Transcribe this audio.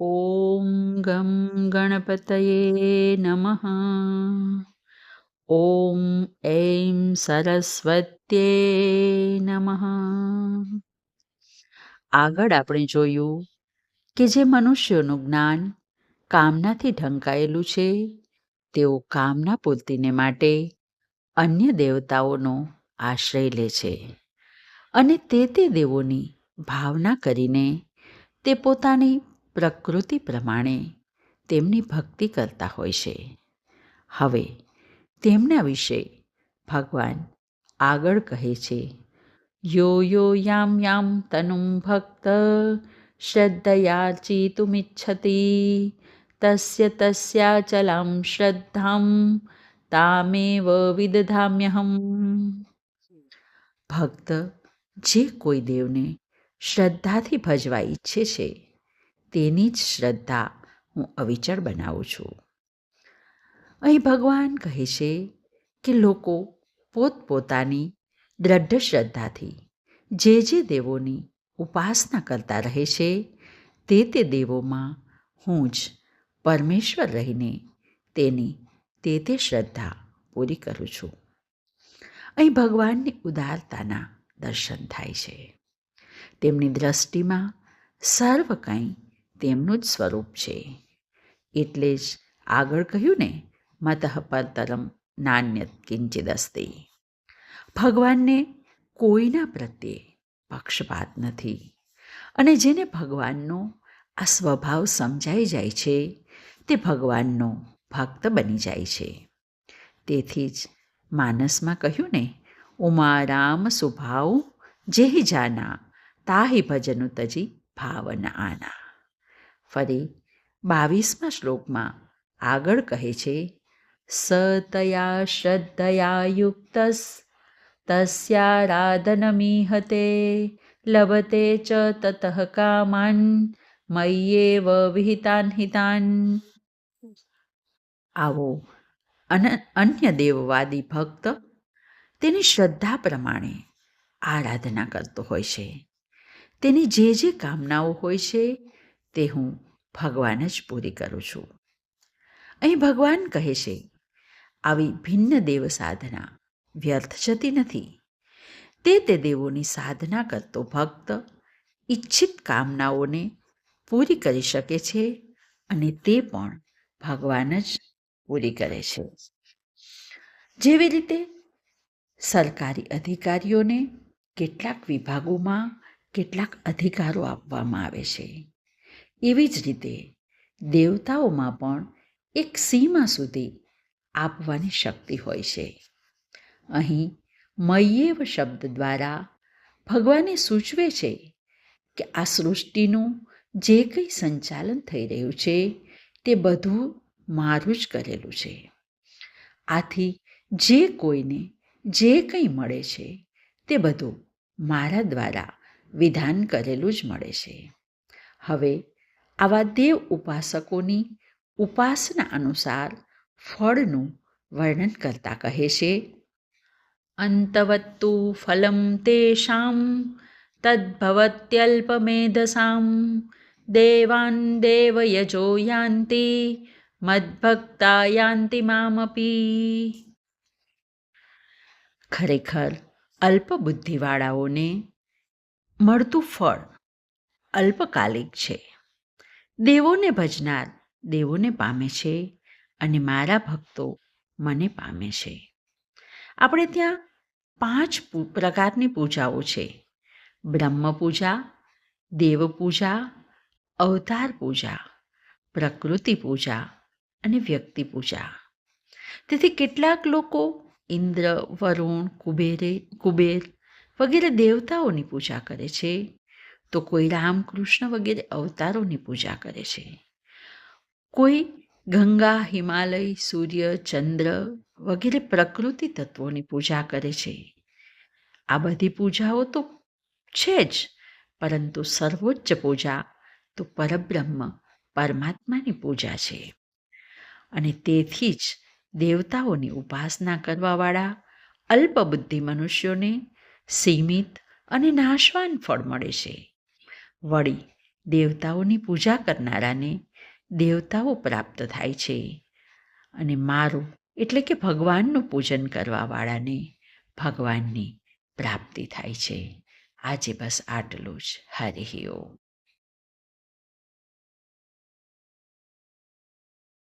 ઓમ ગમ ગણપતયે નમઃ ઓમ એમ સરસ્વત્યે નમઃ આગળ આપણે જોયું કે જે મનુષ્યોનું જ્ઞાન કામનાથી ઢંકાયેલું છે, તેઓ કામના પૂર્તિને માટે અન્ય દેવતાઓનો આશ્રય લે છે અને તે તે દેવોની ભાવના કરીને તે પોતાની પ્રકૃતિ પ્રમાણે તેમની ભક્તિ કરતા હોય છે. હવે તેમના વિશે ભગવાન આગળ કહે છે, યો યો યામ યામ તનુમ ભક્ત શ્રદ્ધયાર્ચિતુમિચ્છતિ તસ્ય તસ્યાચલાં શ્રદ્ધામ, તામેવ વિદધામ્યહમ. ભક્ત જે કોઈ દેવને શ્રદ્ધાથી ભજવા ઈચ્છે છે તેની જ શ્રદ્ધા હું અવિચળ બનાવું છું. અહીં ભગવાન કહે છે કે લોકો પોતપોતાની દ્રઢ શ્રદ્ધાથી જે જે દેવોની ઉપાસના કરતા રહે છે, તે તે દેવોમાં હું જ પરમેશ્વર રહીને તેની તે તે શ્રદ્ધા પૂરી કરું છું. અહીં ભગવાનની ઉદારતાના દર્શન થાય છે. તેમની દ્રષ્ટિમાં સર્વ કંઈ તેમનું જ સ્વરૂપ છે. એટલે જ આગળ કહ્યું ને મતઃ પરતરમ નાન્યત કિંચિદ અસ્તિ ભગવાનને કોઈના પ્રત્યે પક્ષપાત નથી. અને જેને ભગવાનનો આ સ્વભાવ સમજાઈ જાય છે, તે ભગવાનનો ભક્ત બની જાય છે. તેથી જ માનસમાં કહ્યું ને ઉમારામ સુભાવ જેહી જાના, તાહી ભજનુ તજી ભાવના આના ફરી બાવીસમા શ્લોકમાં આગળ કહે છે, સતયા શ્રદ્ધયા યુક્ત તસ્યારાધનમીહતે લભતે ચ તતઃ કામાન મય્યેવ વિહિતાન હિતાન. આવો અન્ય દેવવાદી ભક્ત તેની શ્રદ્ધા પ્રમાણે આરાધના કરતો હોય છે. તેની જે જે કામનાઓ હોય છે તે હું ભગવાન જ પૂરી કરું છું. અહીં ભગવાન કહે છે, આવી ભિન્ન દેવ સાધના વ્યર્થ જતી નથી. તે તે દેવોની સાધના કરતો ભક્ત ઈચ્છિત કામનાઓને પૂરી કરી શકે છે અને તે પણ ભગવાન જ પૂરી કરે છે. જેવી રીતે સરકારી અધિકારીઓને કેટલાક વિભાગોમાં કેટલાક અધિકારો આપવામાં આવે છે. એવી જ રીતે દેવતાઓમાં પણ એક સીમા સુધી આપવાની શક્તિ હોય છે. અહીં મયેવ શબ્દ દ્વારા ભગવાને સૂચવે છે કે આ સૃષ્ટિનું જે કંઈ સંચાલન થઈ રહ્યું છે તે બધું મારું જ કરેલું છે. આથી જે કોઈને જે કંઈ મળે છે તે બધું મારા દ્વારા વિધાન કરેલું જ મળે છે. હવે આવા દેવ ઉપાસકોની ઉપાસના અનુસાર ફળનું વર્ણન કરતા કહે છે. અંતવત્તુ ફલમ તેષામ, તદ્ભવત્યલ્પમેધસામ, દેવાન દેવયજો યાંતિ મદભક્તા યાંતિ મામપી. ખરેખર અલ્પબુદ્ધિવાળાઓને મળતું ફળ અલ્પકાલિક છે. દેવોને ભજનાર, દેવોને પામે છે અને મારા ભક્તો મને પામે છે. આપણે ત્યાં પાંચ પ્રકારની પૂજાઓ છે. બ્રહ્મ પૂજા, દેવ પૂજા, અવતાર પૂજા, પ્રકૃતિ પૂજા અને વ્યક્તિ પૂજા. તેથી કેટલાક લોકો ઇન્દ્ર, વરુણ, કુબેરે, કુબેર વગેરે દેવતાઓની પૂજા કરે છે. તો કોઈ રામકૃષ્ણ વગેરે અવતારોની પૂજા કરે છે. કોઈ ગંગા, હિમાલય, સૂર્ય, ચંદ્ર વગેરે પ્રકૃતિ તત્વોની પૂજા કરે છે. આ બધી પૂજાઓ તો છે જ, પરંતુ સર્વોચ્ચ પૂજા તો પરબ્રહ્મ, પરમાત્માની પૂજા છે. અને તેથી જ દેવતાઓની ઉપાસના કરવાવાળા, અલ્પબુદ્ધિ મનુષ્યોને સીમિત અને નાશવાન ફળ મળે છે. વળી દેવતાઓની પૂજા કરનારાને દેવતાઓ પ્રાપ્ત થાય છે. અને મારું એટલે કે ભગવાનનું પૂજન કરવાવાળાને ભગવાનની પ્રાપ્તિ થાય છે. આજે બસ આટલું જ. હરિ ઓમ.